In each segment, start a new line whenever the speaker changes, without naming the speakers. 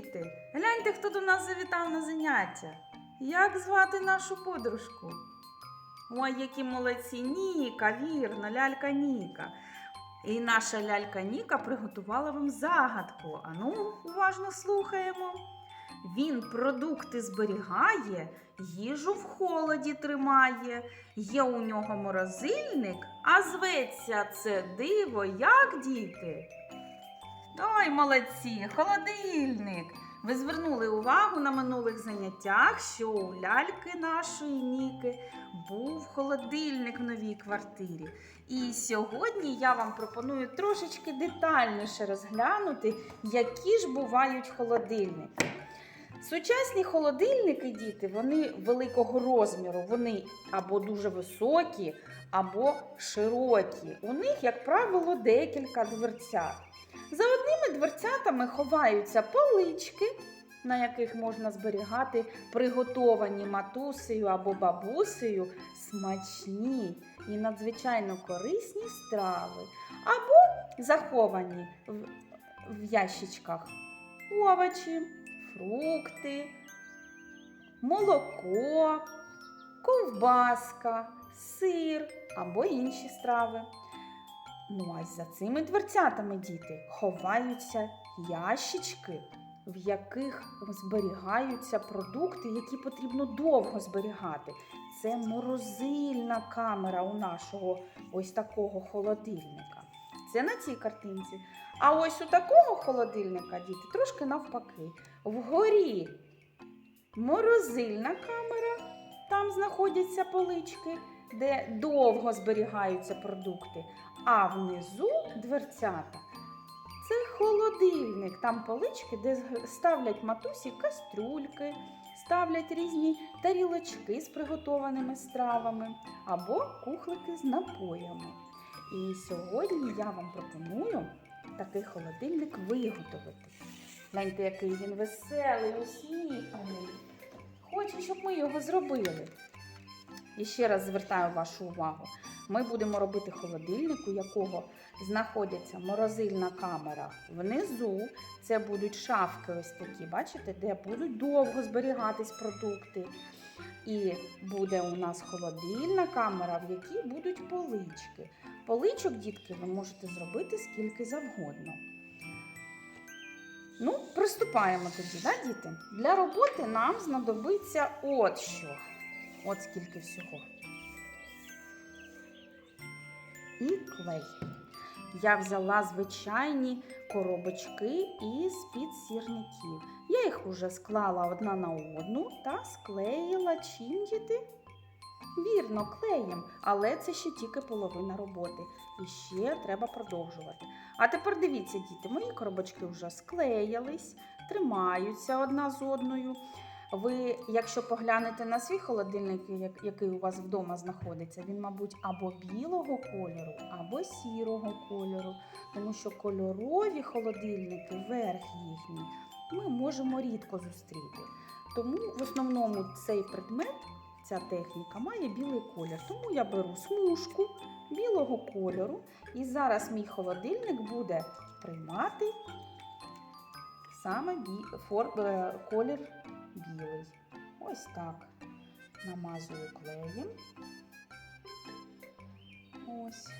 діти! Гляньте, хто до нас завітав на заняття. Як звати нашу подружку? Ой, які молодці! Ніка, вірно, лялька Ніка. І наша лялька Ніка приготувала вам загадку. Ану, уважно слухаємо. Він продукти зберігає, їжу в холоді тримає. Є у нього морозильник, а зветься це диво, як діти. Ой, молодці, холодильник. Ви звернули увагу на минулих заняттях, що у ляльки нашої Ніки був холодильник в новій квартирі. І сьогодні я вам пропоную трошечки детальніше розглянути, які ж бувають холодильники. Сучасні холодильники, діти, вони великого розміру, вони або дуже високі, або широкі. У них, як правило, декілька дверцят. За одними дверцятами ховаються полички, на яких можна зберігати приготовані матусею або бабусею смачні і надзвичайно корисні страви, або заховані в, в ящичках овочі, фрукти, молоко, ковбаска, сир або інші страви. Ну а за цими дверцятами діти ховаються ящички, в яких зберігаються продукти, які потрібно довго зберігати. Це морозильна камера у нашого ось такого холодильника. Це на цій картинці. А ось у такого холодильника, діти, трошки навпаки. Вгорі морозильна камера, там знаходяться полички, де довго зберігаються продукти. А внизу дверцята. Це холодильник, там полички, де ставлять матусі кастрюльки, ставлять різні тарілочки з приготованими стравами або кухлики з напоями. І сьогодні я вам пропоную такий холодильник виготовити. Гляньте, який він веселий, усміханий. Хоче, щоб ми його зробили. І ще раз звертаю вашу увагу. Ми будемо робити холодильник, у якого знаходиться морозильна камера внизу. Це будуть шафки, ось такі, бачите, де будуть довго зберігатись продукти. І буде у нас холодильна камера, в якій будуть полички. Поличок, дітки, ви можете зробити скільки завгодно. Ну, приступаємо тоді, да, діти? Для роботи нам знадобиться от що. От скільки всього. І клей. Я взяла звичайні коробочки із-під сірників. Я їх уже склала одна на одну та склеїла чим діти? Вірно, клеєм, але це ще тільки половина роботи. І ще треба продовжувати. А тепер дивіться, діти, мої коробочки вже склеїлись, тримаються одна з одною. Ви, якщо поглянете на свій холодильник, який у вас вдома знаходиться, він, мабуть, або білого кольору, або сірого кольору, тому що кольорові холодильники, верх їхній, ми можемо рідко зустріти. Тому в основному цей предмет, ця техніка має білий колір. Тому я беру смужку білого кольору, і зараз мій холодильник буде приймати саме е, колір білий. Ось так. Намазую клеєм. Ось.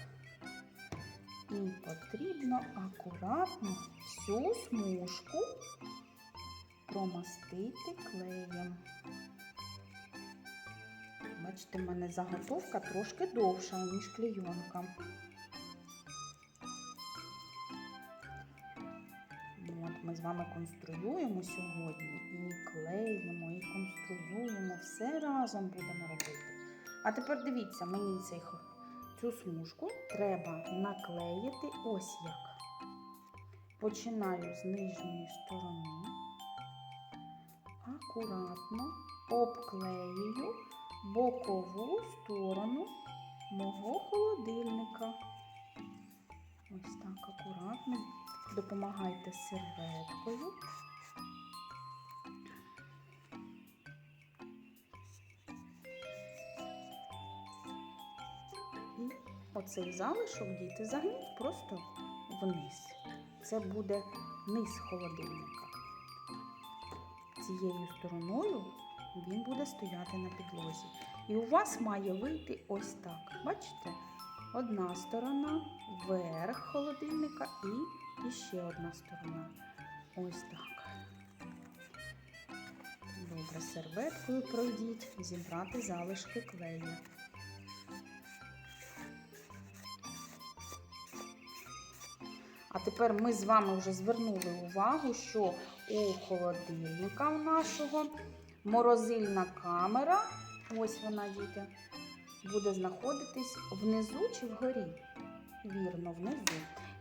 І потрібно акуратно всю смужку промастити клеєм. Бачите, в мене заготовка трошки довша, ніж клейонка. Вами конструюємо сьогодні і клеїмо, і конструюємо, все разом будемо робити. А тепер дивіться, мені цей, цю смужку треба наклеїти ось як. Починаю з нижньої сторони, акуратно обклеюю бокову сторону мого холодильника. Ось так акуратно допомагайте серветкою. І оцей залишок діти загніть просто вниз. Це буде низ холодильника. цією стороною він буде стояти на підлозі. І у вас має вийти ось так. Бачите? Одна сторона, верх холодильника і ще одна сторона. Ось так. Добре, серветкою пройдіть, зібрати залишки клею. А тепер ми з вами вже звернули увагу, що у холодильника нашого морозильна камера, ось вона діти, буде знаходитись внизу чи вгорі. Вірно, внизу.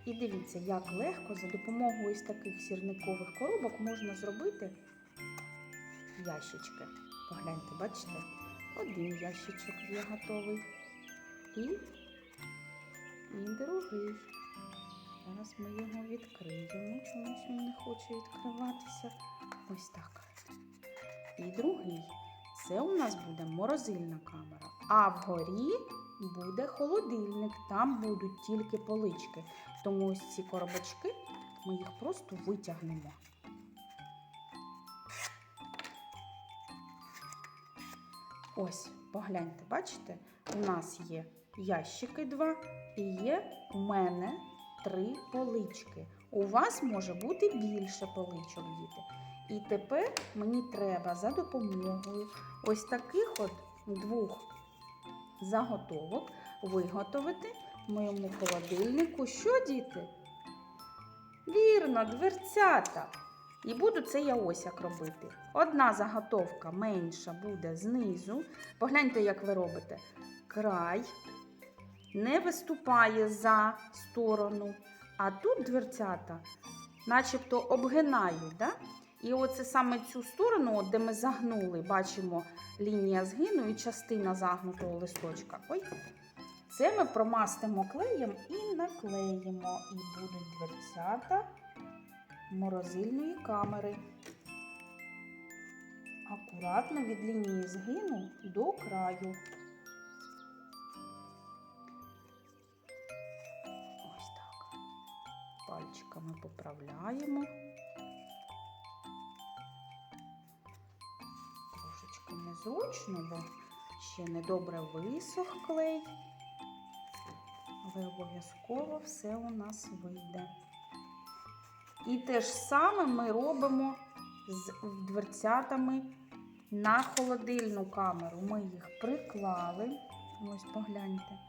І дивіться, як легко за допомогою ось таких сірникових коробок можна зробити ящички. Погляньте, бачите? Один ящичок є готовий. І, і другий. Зараз ми його відкриємо. Чомусь він не хоче відкриватися. Ось так. І другий. Це у нас буде морозильна камера. А вгорі буде холодильник. Там будуть тільки полички. Тому ось ці коробочки ми їх просто витягнемо. Ось, погляньте, бачите, у нас є ящики два і є у мене три полички. У вас може бути більше поличок, діти. І тепер мені треба за допомогою ось таких от двох заготовок виготовити моєму холодильнику. Що, діти? Вірно, дверцята. І буду це я ось як робити. Одна заготовка менша буде знизу. Погляньте, як ви робите. Край не виступає за сторону, а тут дверцята начебто обгинають. Да? І оце саме цю сторону, от де ми загнули, бачимо лінія згину і частина загнутого листочка. Ой. Це ми промастимо клеєм і наклеїмо. І будуть дверцята морозильної камери. Акуратно від лінії згину до краю. Ось так. Пальчиками поправляємо. Трошечки незручно, бо ще недобре висох клей. Але обов'язково все у нас вийде. І те ж саме ми робимо з дверцятами на холодильну камеру. Ми їх приклали, ось погляньте,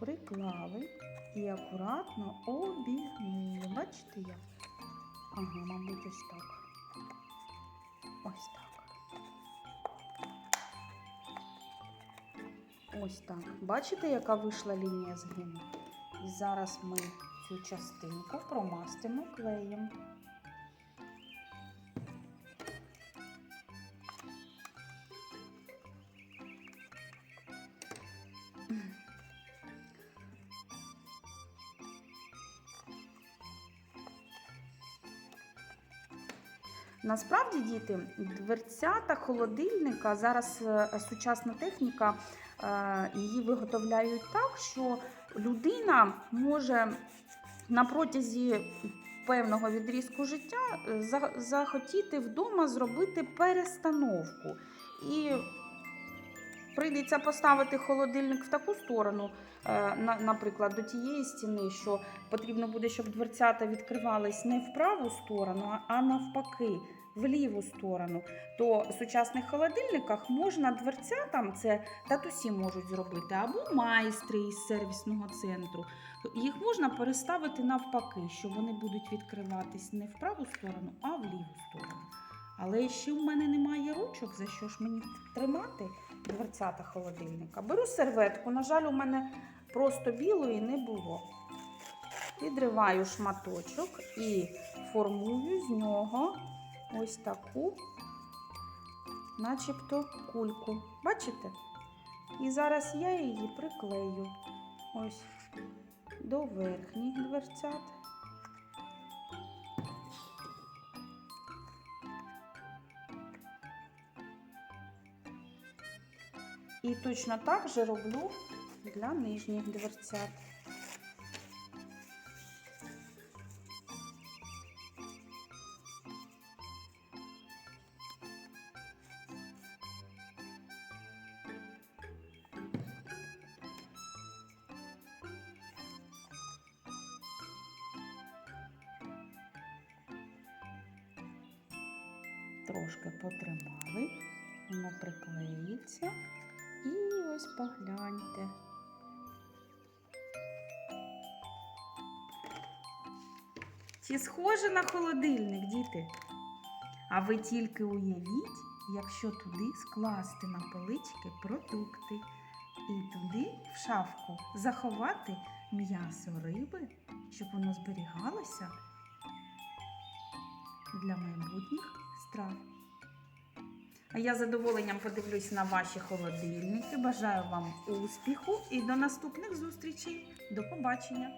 приклали і акуратно обігнули. Бачите як? Ага, мабуть, ось так. Ось так. Ось так. Бачите, яка вийшла лінія згину? І зараз ми цю частинку промастимо клеєм. Насправді, діти, дверцята холодильника, зараз е, сучасна техніка, е, її виготовляють так, що людина може на протязі певного відрізку життя е, захотіти вдома зробити перестановку. І прийдеться поставити холодильник в таку сторону, е, наприклад, до тієї стіни, що потрібно буде, щоб дверцята відкривались не в праву сторону, а- навпаки. В ліву сторону, то в сучасних холодильниках можна дверцятам, це татусі можуть зробити, або майстри із сервісного центру. Їх можна переставити навпаки, що вони будуть відкриватись не в праву сторону, а в ліву сторону. Але ще в мене немає ручок, за що ж мені тримати дверцята холодильника. Беру серветку, на жаль, у мене просто білої не було. Відриваю шматочок і формую з нього ось таку, начебто кульку. Бачите? І зараз я її приклею ось до верхніх дверцят. І точно так же роблю для нижніх дверцят. Трошки потримали, воно приклеїться. Ось погляньте. Чи схоже на холодильник, діти? А ви тільки уявіть, якщо туди скласти на полички продукти і туди в шафку заховати м'ясо риби, щоб воно зберігалося для майбутніх страв. А я задоволенням подивлюсь на ваші холодильники. Бажаю вам успіху і до наступних зустрічей. До побачення!